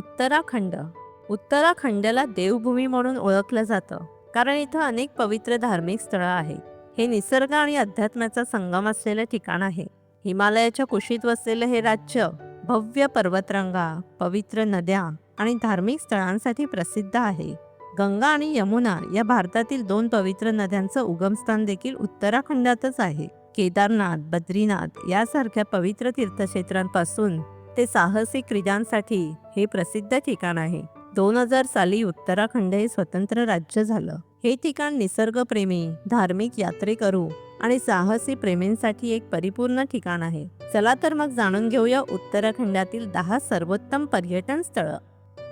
उत्तराखंड. उत्तराखंडला देवभूमी म्हणून ओळखलं जातं कारण इथं अनेक पवित्र धार्मिक स्थळं आहेत. हे निसर्ग आणि अध्यात्माचा संगम असलेलं ठिकाण आहे. हिमालयाच्या कुशीत वसलेलं हे राज्य भव्य पर्वतरंगा पवित्र नद्या आणि धार्मिक स्थळांसाठी प्रसिद्ध आहे. गंगा आणि यमुना या भारतातील दोन पवित्र नद्यांचं उगमस्थान देखील उत्तराखंडातच आहे. केदारनाथ बद्रीनाथ यासारख्या पवित्र तीर्थक्षेत्रांपासून ते साहसी क्रीडांसाठी हे प्रसिद्ध ठिकाण आहे. दोन हजार साली उत्तराखंड हे स्वतंत्र राज्य झालं. हे ठिकाण निसर्गप्रेमी धार्मिक यात्रेकरू आणि साहसी प्रेमींसाठी एक परिपूर्ण ठिकाण आहे. चला तर मग जाणून घेऊया उत्तराखंडातील दहा सर्वोत्तम पर्यटन स्थळं.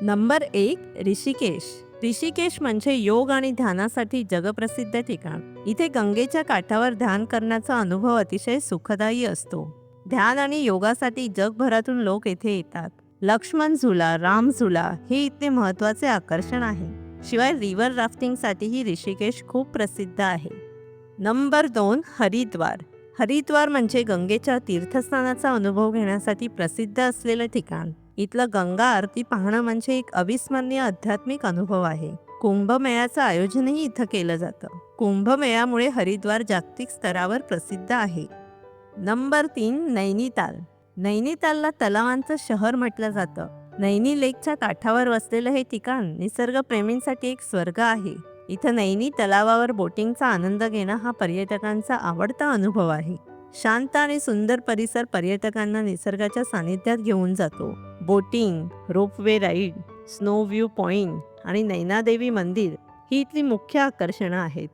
नंबर एक ऋषिकेश. ऋषिकेश म्हणजे योग आणि ध्यानासाठी जगप्रसिद्ध ठिकाण. इथे गंगेच्या काठावर ध्यान करण्याचा अनुभव अतिशय सुखदायी असतो. ध्यान आणि योगासाठी जगभरातून लोक येथे येतात. लक्ष्मण झुला राम झुला हे इथले महत्त्वाचे आकर्षण आहे. शिवाय रिव्हर राफ्टिंगसाठीही ऋषिकेश खूप प्रसिद्ध आहे. नंबर दोन हरिद्वार. हरिद्वार म्हणजे गंगेच्या तीर्थस्थानाचा अनुभव घेण्यासाठी प्रसिद्ध असलेलं ठिकाण. इथलं गंगा आरती पाहणं म्हणजे एक अविस्मरणीय आध्यात्मिक अनुभव आहे. कुंभमेळ्याचं आयोजनही इथं केलं जातं. कुंभमेळ्यामुळे हरिद्वार जागतिक स्तरावर प्रसिद्ध आहे. नंबर तीन नैनिताल. नैनितालला तलावांचं शहर म्हटलं जातं. नैनी लेकच्या काठावर वसलेलं हे ठिकाण निसर्गप्रेमींसाठी एक स्वर्ग आहे. इथं नैनी तलावावर बोटिंगचा आनंद घेणं हा पर्यटकांचा आवडता अनुभव आहे. शांत आणि सुंदर परिसर पर्यटकांना निसर्गाच्या सानिध्यात घेऊन जातो. Boating ropeway ride snow view point आणि नैनादेवी मंदिर ही इथली मुख्य आकर्षणं आहेत.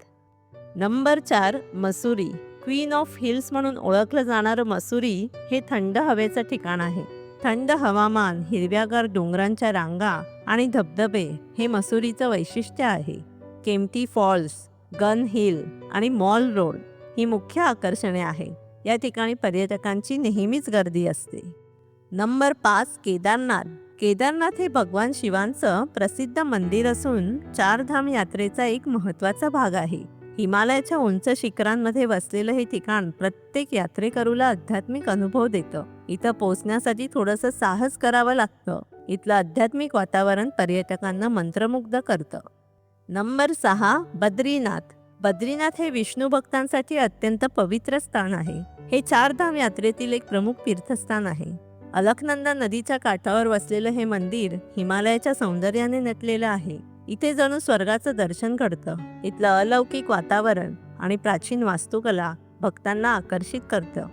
नंबर चार मसुरी. क्वीन ऑफ हिल्स म्हणून ओळखलं जाणारं मसुरी हे थंड हवेचं ठिकाण आहे. थंड हवामान हिरव्यागार डोंगरांच्या रांगा आणि धबधबे हे मसुरीचं वैशिष्ट्य आहे. केम्प्टी फॉल्स गन हिल आणि मॉल रोड ही मुख्य आकर्षणे आहे. या ठिकाणी पर्यटकांची नेहमीच गर्दी असते. नंबर पाच केदारनाथ. केदारनाथ हे भगवान शिवांचं प्रसिद्ध मंदिर असून चारधाम यात्रेचा एक महत्त्वाचा भाग आहे. हिमालयाच्या उंच शिखरांमध्ये वसलेलं हे ठिकाण प्रत्येक यात्रेकरूला आध्यात्मिक अनुभव देतं. इथं पोहोचण्यासाठी थोडंसं साहस करावं लागतं. इथलं आध्यात्मिक वातावरण पर्यटकांना मंत्रमुग्ध करतं. नंबर सहा बद्रीनाथ. बद्रीनाथ हे विष्णू भक्तांसाठी अत्यंत पवित्र स्थान आहे. हे चारधाम यात्रेतील एक प्रमुख तीर्थस्थान आहे. अलकनंदा नदीच्या काठावर वसलेलं हे मंदिर हिमालयाच्या सौंदर्याने नटलेलं आहे. इथे जणू स्वर्गाचं दर्शन घडतं. इथलं अलौकिक वातावरण आणि प्राचीन वास्तुकला भक्तांना आकर्षित करतं.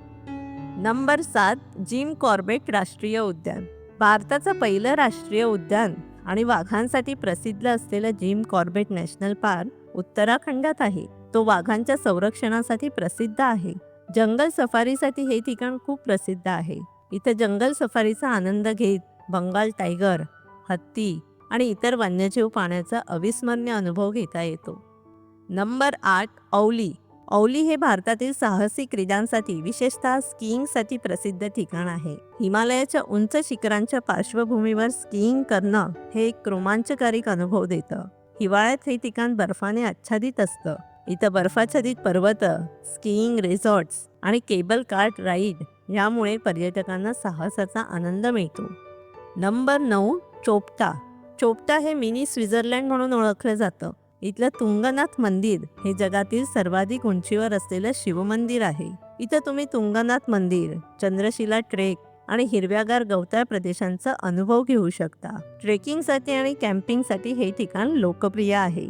नंबर सात जिम कॉर्बेट राष्ट्रीय उद्यान. भारताचं पहिलं राष्ट्रीय उद्यान आणि वाघांसाठी प्रसिद्ध असलेलं जिम कॉर्बेट नॅशनल पार्क उत्तराखंडात आहे. तो वाघांच्या संरक्षणासाठी प्रसिद्ध आहे. जंगल सफारीसाठी हे ठिकाण खूप प्रसिद्ध आहे. इथं जंगल सफारीचा आनंद घेत बंगाल टायगर हत्ती आणि इतर वन्यजीव पाण्याचा अविस्मरणीय अनुभव घेता येतो. नंबर आठ औली. औली हे भारतातील साहसी क्रीडांसाठी विशेषतः स्कीइंगसाठी प्रसिद्ध ठिकाण आहे. हिमालयाच्या उंच शिखरांच्या पार्श्वभूमीवर स्कीइंग करणं हे एक रोमांचकारी अनुभव देतं. हिवाळ्यात हे ठिकाण बर्फाने आच्छादित असतं. इथं बर्फाच्छादित पर्वत स्कीइंग रिसॉर्ट्स आणि केबल कार्ट राईड यामुळे पर्यटकांना साहसाचा आनंद मिळतो. नंबर नऊ चोपटा. चोपटा हे मिनी स्वित्झर्लंड म्हणून ओळखलं जातं. इथलं तुंगनाथ मंदिर हे जगातील सर्वाधिक उंचीवर असलेलं शिवमंदिर आहे. इथं तुम्ही तुंगनाथ मंदिर चंद्रशिला ट्रेक आणि हिरव्यागार गवताळ प्रदेशांचा अनुभव घेऊ शकता. ट्रेकिंगसाठी आणि कॅम्पिंगसाठी हे ठिकाण लोकप्रिय आहे.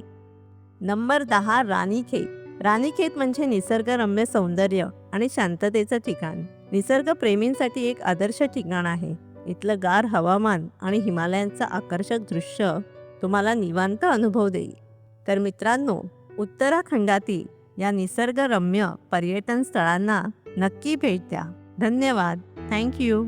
नंबर दहा राणीखेत राणीखेत म्हणजे निसर्गरम्य सौंदर्य आणि शांततेचं ठिकाण. निसर्गप्रेमींसाठी एक आदर्श ठिकाण आहे. इथलं गार हवामान आणि हिमालयांचं आकर्षक दृश्य तुम्हाला निवांत अनुभव देईल. तर मित्रांनो उत्तराखंडातील या निसर्गरम्य पर्यटन स्थळांना नक्की भेट द्या. धन्यवाद. थँक्यू